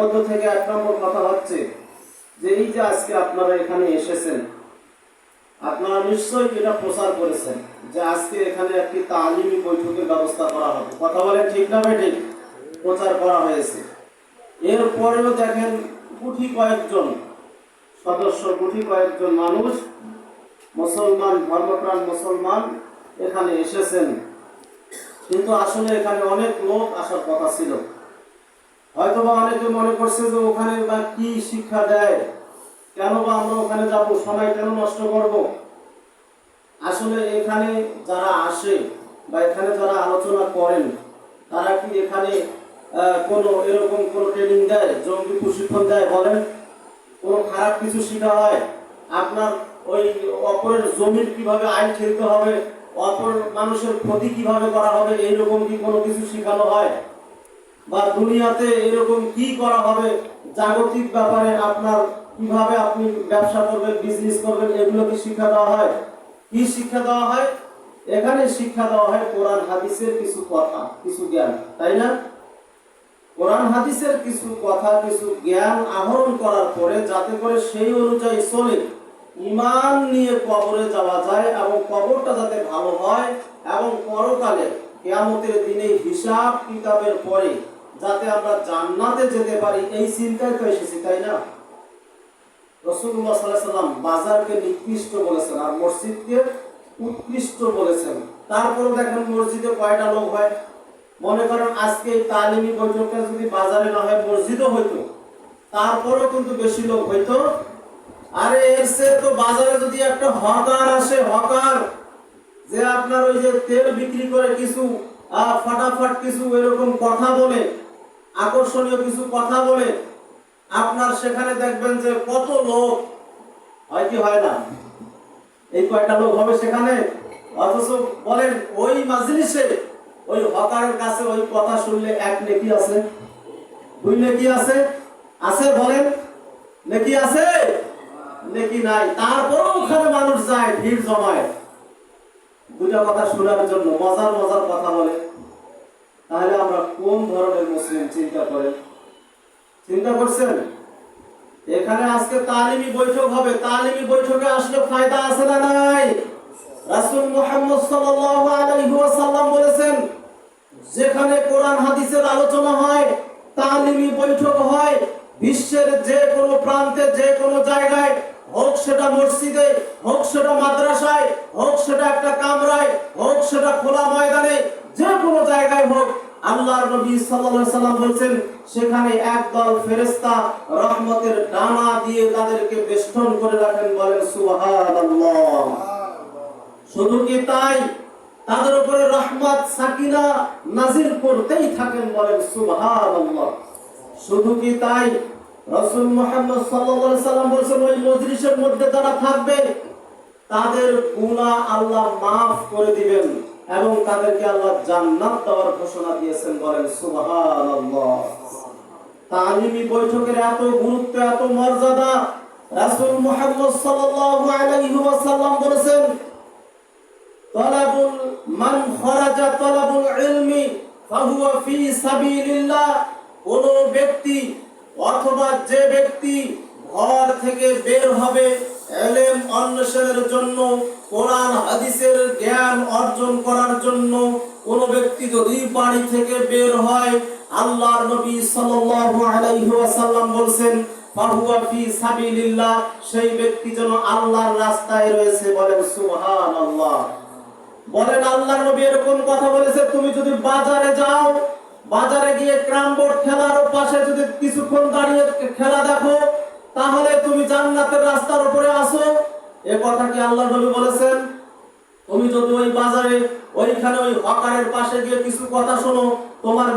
মধ্য থেকে এক নম্বর কথা হচ্ছে যে এই যে আজকে আপনারা এখানে এসেছেন, আপনারা নিশ্চয়ই এটা প্রচার করেছেন যে আজকে এখানে একটি তালিমি বৈঠকের ব্যবস্থা করা হবে। কথা বলে ঠিক না ঠিক? প্রচার করা হয়েছে। এরপরেও দেখেন গুটি কয়েকজন সদস্য, গুটি কয়েকজন মানুষ, মুসলমান, ধর্মপ্রাণ মুসলমান এখানে এসেছেন। কিন্তু আসলে এখানে অনেক লোক আসার কথা ছিল। হয়তো বা অনেকে মনে করছে যে ওখানে বা কি শিক্ষা দেয়? কেন বা আমরা ওখানে যাব? সময় কেন নষ্ট করব? আসলে এখানে যারা আসে বা এখানে যারা আলোচনা করেন, তারা কি এখানে কোনো এরকম কোনো ট্রেনিং দেয়? জঙ্গি প্রশিক্ষণ দেয় বলেন? কোনো খারাপ কিছু শেখা হয়? আপনার ওই অপরের জমির কীভাবে আইন খেলতে হবে? অপর মানুষের ক্ষতি কীভাবে করা হবে? এইরকম কি কোনো কিছু শেখানো হয়? বা দুনিয়াতে এরকম কি করা হবে? জাগতিক ব্যাপারে আপনার কীভাবে আপনি ব্যবসা করবেন বিজনেস করবেন, এগুলো কি শিক্ষা দেওয়া হয়? কি শিক্ষা দেওয়া হয়? এখানে শিক্ষা দেওয়া হয় কোরআন, হাদিসের কিছু কথা, কিছু জ্ঞান, তাই না? কোরআন, হাদিসের কিছু কথা, কিছু জ্ঞান আহরণ করার পরে যাতে করে সেই অনুযায়ী চলে ইমান নিয়ে কবরে যাওয়া যায় এবং কবরটা যাতে ভালো হয় এবং পরকালে কেয়ামতের দিনে হিসাব কিতাবের পরে যাতে আমরা জান্নাতে যেতে পারি, এই চিন্তায় তো এসেছি, তাই না? রসুল্লাহ সাল্লাম বাজারকে নিকৃষ্ট বলেছেন আর মসজিদকে উৎকৃষ্ট বলেছেন। তারপরে দেখেন মসজিদে কয়টা লোক হয়? মনে করেন আজকে এই তালিমি বৈঠকটা যদি বাজারে না হয়, মসজিদও হইতো। তারপরেও কিন্তু বেশি লোক হইতো। আরে এর তো বাজারে যদি একটা হকার আসে, হকার, যে আপনার ওই যে তেল বিক্রি করে কিছু ফটাফট কিছু এরকম কথা বলে আকর্ষণীয় কিছু কথা বলে আপনার সেখানে দেখবেন যে কত লোক, হয় কি হয় না? এই কয়টা লোক হবে সেখানে। অথচ বলেন, ওই মাজলিসে, ওই হকারের কাছে ওই কথা শুনলে এক নেকি আছে, দুই নেকি আছে আছে বলেন, নেকি আছে? নেকি নাই। তারপরেও ওখানে মানুষ যায়, ভিড় জমায়। দুটা কথা শোনার জন্য, মজার মজার কথা বলে। তাহলে আমরা কোন ধরনের মুসলিম চিন্তা করেন? চিন্তা করছেন? এখানে আজকে তালিমি বৈঠক হবে। তালিমি বৈঠকে আসলে ফায়দা আছে না নাই? রাসূল মুহাম্মদ সাল্লাল্লাহু আলাইহি ওয়াসাল্লাম বলেছেন, যেখানে কোরআন হাদিসের আলোচনা হয়, তালিমি বৈঠক হয়, বিশ্বের যে কোনো প্রান্তে যে কোনো জায়গায়, হোক সেটা মসজিদে, হোক সেটা মাদ্রাসায়, হোক সেটা একটা কামরায়, হোক সেটা খোলা ময়দানে যে আল্লাহর নবী সাল্লাল্লাহু সাল্লাম বলেন সেখানে একদল ফেরেশতা রহমতের ডানা দিয়ে তাদেরকে বেষ্টন করে রাখেন বলেন, সুবহানাল্লাহ। শুধু কি তাই? তাদের উপরে রহমত, সাকিনা নাজির করতেই থাকেন বলেন, সুবহানাল্লাহ। শুধু কি তাই? রাসূল মুহাম্মদ সাল্লাল্লাহু আলাইহি সাল্লাম বলেছেন, ওই মজলিসের মধ্যে তারা থাকবে, তাদের গুনাহ আল্লাহ মাফ করে দিবেন। এবং তাদেরকে আল্লাহ জান্নাত দেওয়ার ঘোষণা দিয়েছেন, বলেন, সুবহানাল্লাহ। তালিমি বৈঠকের এত গুরুত্ব, এত মর্যাদা, রাসূল মুহাম্মদ সাল্লাল্লাহু আলাইহি ওয়াসাল্লাম বলেছেন, তলাবুল মান খরাজা তলাবুল ইলমি ফাহুয়া ফি সাবিলিল্লাহ। কোন ব্যক্তি অথবা যে ব্যক্তি ঘর থেকে বের হবে এলেম অন্বেষণের জন্য, কোরআন, হাদিসের জ্ঞান অর্জন করার জন্য কোন ব্যক্তি যদি বাড়ি থেকে বের হয়, আল্লাহর নবী সাল্লাল্লাহু আলাইহি ওয়াসাল্লাম বলেন ফাহুয়া ফি সাবিলিল্লাহ সেই ব্যক্তি যেন আল্লাহর রাস্তায় রয়েছে বলেন, সুবহানাল্লাহ বলেন, আল্লাহর নবী এরকম কথা বলেছে, তুমি যদি বাজারে যাও, বাজারে গিয়ে ক্রাম বোর্ড খেলার পাশে যদি কিছুক্ষণ দাঁড়িয়ে খেলা দেখো তাহলে তুমি জান্নাতের রাস্তার উপরে আসো। এ কথা কি আল্লাহ নবী বলেছেন? তুমি যদি ওই বাজারে, ওইখানে ওই হকারের পাশে গিয়ে কিছু কথা শোনো, তোমার